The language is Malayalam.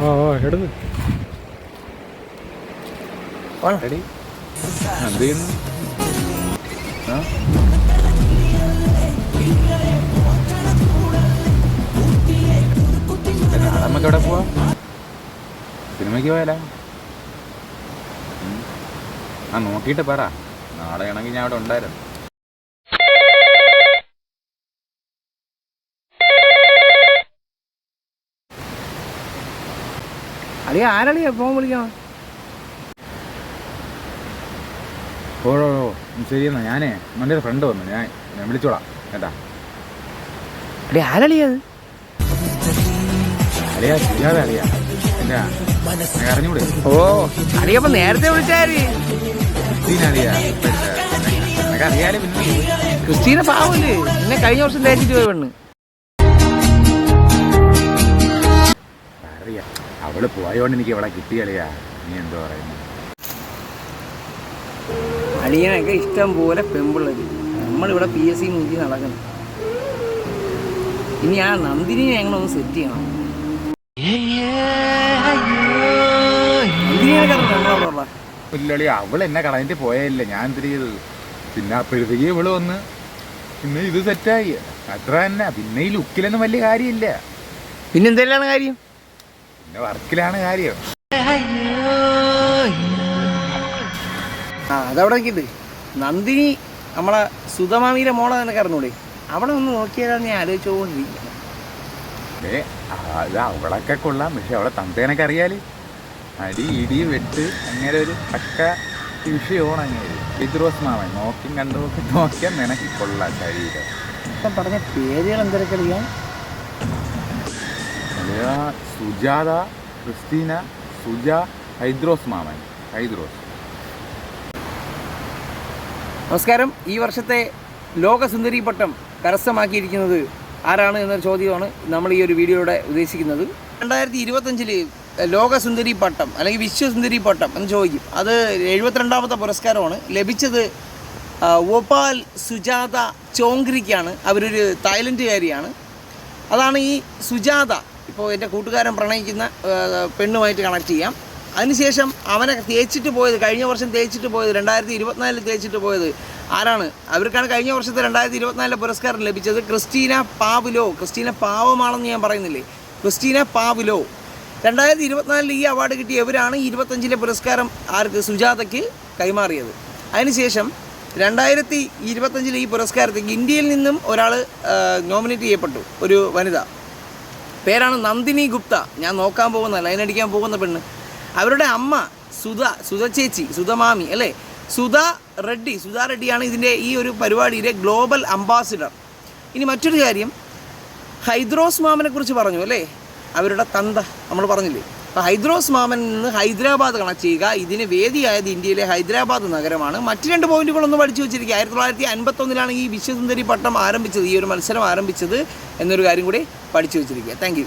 ആ ആ എടുത്ത് എന്ത് ചെയ്യുന്നു? ആ? എവിടെ പോവാം. സിനിമയ്ക്ക് പോയാല? ആ നോക്കിയിട്ട് പറ. നാളെ ആണെങ്കിൽ ഞാൻ അവിടെ ഉണ്ടായിരുന്നു. അളിയ ആരളിയാ? ഫോൺ വിളിക്കണം? ഓടോ ഓ ഞാനേ എന്റെ ഫ്രണ്ട് വന്നു. ഞാൻ ഞാൻ വിളിച്ചോളാം. കേട്ടാ? അളിയ ആരളിയാ അത്? അളിയാ ചെയ്യാതെ അളിയാ. എന്നാ അറിഞ്ഞൂടെ? ഓ അളിയപ്പോ നേരത്തെ വിളിച്ചാരി. ക്രിസ്റ്റീന പാവല്ലേ? എന്നെ കഴിഞ്ഞ വർഷം തേച്ചിട്ട് പോയി പെണ്ണ്. അവൾ പോയോണ്ട് എനിക്ക് അവളെ കിട്ടിയളിയാ നീ എന്തോ പറയുന്നു? അളിയനൊക്കെ ഇഷ്ടം പോലെ പെമ്പിള്ളര്. നമ്മളിവിടെ പി എസ് സി മുഞ്ചി നടക്കണം ഇനി ആ നന്ദിനിയെ ഞങ്ങളൊന്ന് സെറ്റ് ചെയ്യണം? ഇല്ലളി അവൾ എന്നെ കളഞ്ഞിട്ട് പോയല്ലേ ഞാൻ എന്ത് ചെയ്തത് പിന്നെ അപ്പോഴത്തേക്ക് ഇവൾ വന്ന് പിന്നെ ഇത് സെറ്റായി അത്ര തന്നെ. പിന്നെ ഈ ലുക്കിലൊന്നും വലിയ കാര്യമില്ല. പിന്നെന്തെല്ലാണ് കാര്യം? പിന്നെ വർക്കിലാണ് കാര്യം. ആ അതവിടെ നിൽക്കണ്ട് നന്ദിനി നമ്മളെ സുധമാമിയുടെ മോളെ നിനക്ക് അറിഞ്ഞൂടെ അവിടെ ഒന്ന് നോക്കിയാലാണ് ഞാൻ ആലോചിച്ചുകൊണ്ടിരിക്കുന്നത് ഏ അത് അവളൊക്കെ കൊള്ളാം. പക്ഷെ അവളെ തന്തേനൊക്കെ അറിയാൽ. അടി ഇടി വെട്ട് അങ്ങനെ ഒരു പക്ക വിഷയമാണ് അങ്ങനെ. മാമൻ നോക്കി കണ്ടു നോക്കി നോക്കിയാൽ നിനക്ക് കൊള്ളാം ശരീരം. ഇപ്പം പറഞ്ഞ പേരുകൾ എന്തൊക്കെ അറിയാം? സുജാത ക്രിസ്റ്റീന സുജ ഹൈദ്രോസ് മാമൻ. ഹൈദ്രോസ്. നമസ്കാരം. ഈ വർഷത്തെ ലോകസുന്ദരി പട്ടം കരസ്ഥമാക്കിയിരിക്കുന്നത് ആരാണ് എന്നൊരു ചോദ്യമാണ് നമ്മൾ ഈ ഒരു വീഡിയോയുടെ ഉദ്ദേശിക്കുന്നത്. രണ്ടായിരത്തി ഇരുപത്തഞ്ചിൽ ലോകസുന്ദരി പട്ടം അല്ലെങ്കിൽ വിശ്വസുന്ദരി പട്ടം എന്ന് ചോദിക്കും. അത് എഴുപത്തിരണ്ടാമത്തെ പുരസ്കാരമാണ്. ലഭിച്ചത് ഒപാൽ സുജാത ചോങ്ക്രിക്കാണ്. അവരൊരു തായ്ലൻഡുകാരിയാണ്. അതാണ് ഈ സുജാത ഇപ്പോൾ എന്റെ കൂട്ടുകാരൻ പ്രണയിക്കുന്ന പെണ്ണുമായിട്ട് കണക്ട് ചെയ്യാം. അതിനുശേഷം അവനെ തേച്ചിട്ട് പോയത് കഴിഞ്ഞ വർഷം തേച്ചിട്ട് പോയത് രണ്ടായിരത്തി ഇരുപത്തിനാലിൽ തേച്ചിട്ട് പോയത് ആരാണ്? അവർക്കാണ് കഴിഞ്ഞ വർഷത്തെ രണ്ടായിരത്തി ഇരുപത്തിനാലിലെ പുരസ്കാരം ലഭിച്ചത് ക്രിസ്റ്റീന പാവുലോ. ക്രിസ്റ്റീന പാവമാണെന്ന് ഞാൻ പറയുന്നില്ലേ? ക്രിസ്റ്റീന പാവുലോ. രണ്ടായിരത്തി ഇരുപത്തിനാലിൽ ഈ അവാർഡ് കിട്ടിയ ഇവരാണ് ഇരുപത്തഞ്ചിലെ പുരസ്കാരം ആർക്ക്? സുജാതയ്ക്ക് കൈമാറിയത്. അതിനുശേഷം രണ്ടായിരത്തി ഇരുപത്തഞ്ചിലെ ഈ പുരസ്കാരത്തേക്ക് ഇന്ത്യയിൽ നിന്നും ഒരാൾ നോമിനേറ്റ് ചെയ്യപ്പെട്ടു ഒരു വനിത. പേരാണ് നന്ദിനി ഗുപ്ത. ഞാൻ നോക്കാൻ പോകുന്ന ലൈൻ അടിക്കാൻ പോകുന്ന പെണ്ണ്. അവരുടെ അമ്മ സുധ സുധ ചേച്ചി സുധ മാമി അല്ലേ? സുധ റെഡ്ഡി സുധ റെഡ്ഡിയാണ് ഇതിന്റെ ഈ ഒരു പരിപാടിയിലെ ഗ്ലോബൽ അംബാസിഡർ. ഇനി മറ്റൊരു കാര്യം ഹൈദ്രോസ് മാമനെ കുറിച്ച് പറഞ്ഞു അല്ലേ? അവരുടെ തന്ത നമ്മൾ പറഞ്ഞില്ലേ? അപ്പോൾ ഹൈദ്രോസ് മാമൻ നിന്ന് ഹൈദരാബാദ് കണക്ട് ചെയ്യുക ഇതിന് വേദിയായത് ഇന്ത്യയിലെ ഹൈദരാബാദ് നഗരമാണ്. മറ്റ് രണ്ട് പോയിന്റുകളൊന്നും പഠിച്ചു വെച്ചിരിക്കുക. ആയിരത്തി തൊള്ളായിരത്തി അൻപത്തൊന്നിലാണ് ഈ വിശ്വസുന്ദരി പട്ടം ആരംഭിച്ചത് ഈ ഒരു മത്സരം ആരംഭിച്ചത് എന്നൊരു കാര്യം കൂടി പഠിച്ചു വെച്ചിരിക്കുക. താങ്ക്